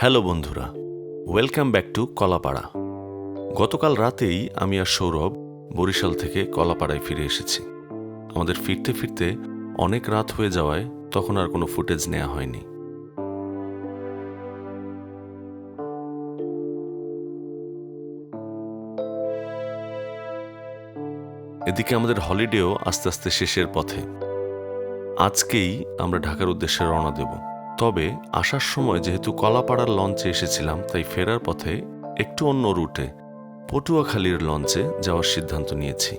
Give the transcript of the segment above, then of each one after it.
Hello বন্ধুরা, welcome back to Kalapara. গতকাল রাতেই আমি আর সৌরভ বরিশাল থেকে কলাপাড়ায় ফিরে এসেছি। আমাদের ফিরতে ফিরতে অনেক রাত হয়ে যাওয়ায় তখন আর কোনো ফুটেজ নেওয়া হয়নি। এদিকে আমাদের হলিডেও আস্তে আস্তে শেষের পথে। আজকেই আমরা ঢাকার উদ্দেশ্যে রওনা দেব। তবে আসার সময় যেহেতু কলাপাড়ার লঞ্চে এসেছিলাম, তাই ফেরার পথে একটু অন্য রুটে পটুয়াখালীর লঞ্চে যাওয়ার সিদ্ধান্ত নিয়েছি।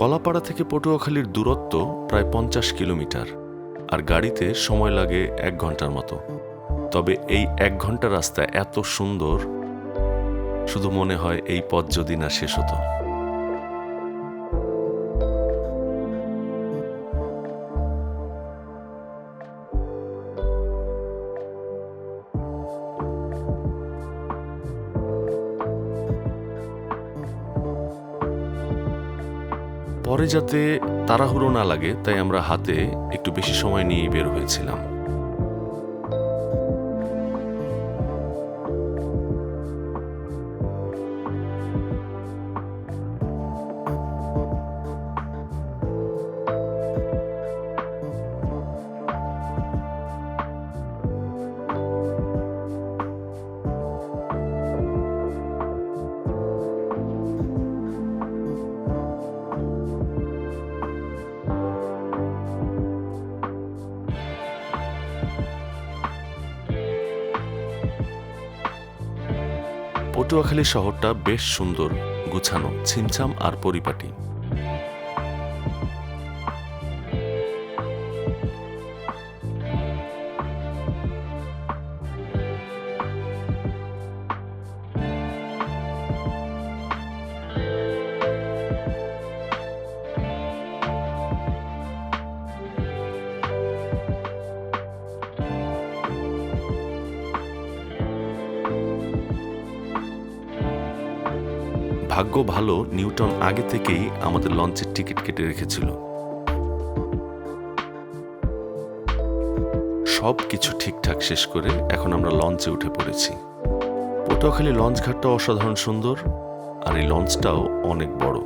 কলাপাড়া থেকে পটুয়াখালীর দূরত্ব প্রায় পঞ্চাশ কিলোমিটার, আর গাড়িতে সময় লাগে এক ঘণ্টার মতো। তবে এই এক ঘণ্টা রাস্তা এত সুন্দর, শুধু মনে হয় এই পথ যদি না শেষ হতো। পরে যাতে তাড়াহুড়ো না লাগে তাই আমরা হাতে একটু বেশি সময় নিয়ে বের হয়েছিলাম। পটুয়াখালী শহরটা বেশ সুন্দর গুছানো ছিমছাম আর পরিপাটি। ভাগ্য ভালো, নিউটন আগে থেকেই আমাদের লঞ্চের টিকিট কেটে রেখেছিল। সব কিছু ঠিকঠাক শেষ করে এখন আমরা লঞ্চে উঠে পড়েছি। পটুয়াখালী লঞ্চ ঘাটটা অসাধারণ সুন্দর, আর এই লঞ্চটাও অনেক বড়।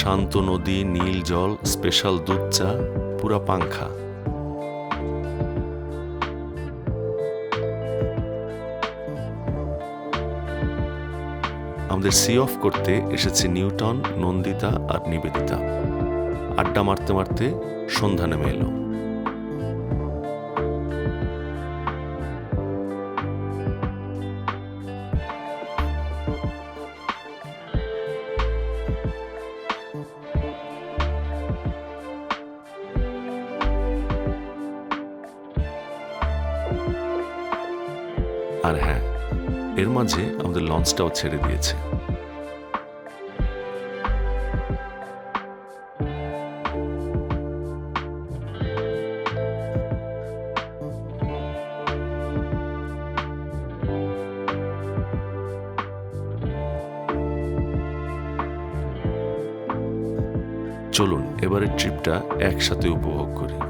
শান্ত নদী, নীল জল, স্পেশাল দুধ চা, পুরা পাংখা। আমাদের সি অফ করতে এসেছে নিউটন, নন্দিতা আর নিবেদিতা। আড্ডা মারতে মারতে সন্ধ্যা নেমে এলো। আর হ্যাঁ এর মাঝে আমাদের লঞ্চটাও ছেড়ে দিয়েছে। চলুন এবারের ট্রিপটা একসাথে উপভোগ করি।